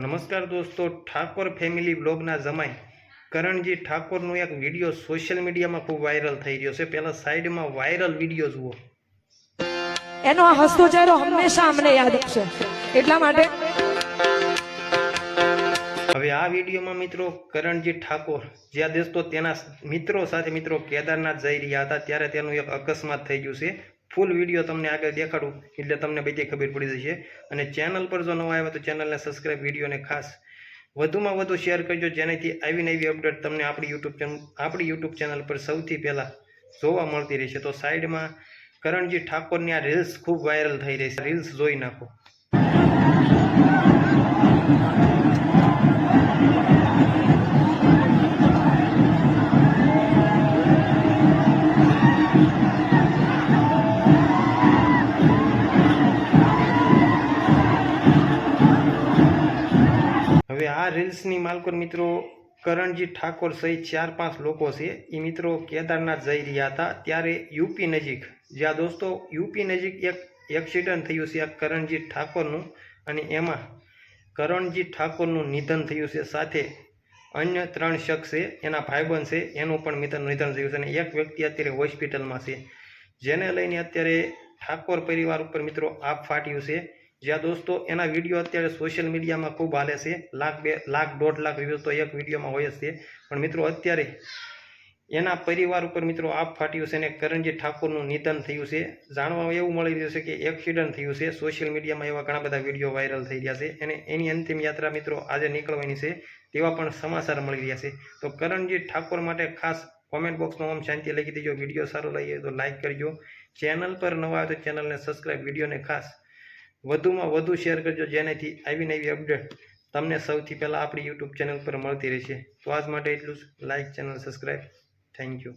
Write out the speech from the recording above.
નમસ્કાર દોસ્તો ઠાકોર ફેમિલી બ્લોગના જમાઈ. કરણજી ઠાકોરનો એક વીડિયો સોશિયલ મીડિયામાં ખૂબ વાયરલ થઈ રહ્યો છે. પહેલા સાઈડમાં વાયરલ વીડિયો જુઓ. એનો આ હસતો ચહેરો હંમેશા અમને યાદ આવશે એટલા માટે હવે આ વિડીયોમાં મિત્રો કરણજી ઠાકોર જ્યાં દેશતો તેના મિત્રો સાથે મિત્રો કેદારનાથ જઈ રહ્યા હતા ત્યારે તેનું એક અકસ્માત થઈ ગયું છે. ફૂલ વીડિયો તમને આગળ દેખાડું, એટલે તમને બધી ખબર પડી જશે. અને ચેનલ પર જો નવા આવ્યા તો ચેનલને સબસ્ક્રાઈબ વિડીયોને ખાસ વધુમાં વધુ શેર કરજો, જેનાથી આવી નવી અપડેટ તમને આપણી યુટ્યુબ ચેનલ આપણી યુટ્યુબ ચેનલ પર સૌથી પહેલાં જોવા મળતી રહેશે. તો સાઈડમાં કરણજી ઠાકોરની આ રીલ્સ ખૂબ વાયરલ થઈ રહી છે. રીલ્સ જોઈ નાખો. હવે આ રીલ્સની માલકોર મિત્રો, કરણજી ઠાકોર સહિત ચાર પાંચ લોકો છે. એ મિત્રો કેદારનાથ જઈ રહ્યા હતા. ત્યારે યુપી નજીક, જ્યાં દોસ્તો, યુપી નજીક એક એક્સિડન્ટ થયું છે આ કરણજી ઠાકોરનું. અને એમાં કરણજી ઠાકોરનું નિધન થયું છે. સાથે અન્ય ત્રણ શખ્સ છે, એના ભાઈબંધ છે, એનું પણ મિત્ર નિધન થયું છે. અને એક વ્યક્તિ અત્યારે હોસ્પિટલમાં છે. જેને લઈને અત્યારે ઠાકોર પરિવાર ઉપર મિત્રો આપ ફાટ્યું છે. જ્યાં દોસ્તો, એના વીડિયો અત્યારે સોશિયલ મીડિયામાં ખૂબ હાલે છે. લાખ બે, લાખ દોઢ લાખ વ્યૂઝ તો એક વિડીયોમાં હોય જ છે. પણ મિત્રો, અત્યારે એના પરિવાર ઉપર મિત્રો આપ ફાટ્યું છે અને કરણજી ઠાકોરનું નિધન થયું છે. જાણવા એવું મળી રહ્યું છે કે એક્સિડન્ટ થયું છે. સોશિયલ મીડિયામાં એવા ઘણા બધા વીડિયો વાયરલ થઈ રહ્યા છે. અને એની અંતિમ યાત્રા મિત્રો આજે નીકળવાની છે. તેવા પણ સમાચાર મળી રહ્યા છે. તો કરણજી ઠાકોર માટે ખાસ કોમેન્ટ બોક્સમાં ઓમ શાંતિ લખી દેજો. વીડિયો સારો લઈએ તો લાઇક કરજો. ચેનલ પર નવા આવે તો ચેનલને સબસ્ક્રાઈબ વિડીયોને ખાસ વધુમાં વધુ શેર કરજો, જેનાથી આવી નવી અપડેટ તમને સૌથી પહેલાં આપણી યુટ્યુબ ચેનલ પર મળતી રહેશે. તો આજ માટે એટલું જ. Like channel subscribe thank you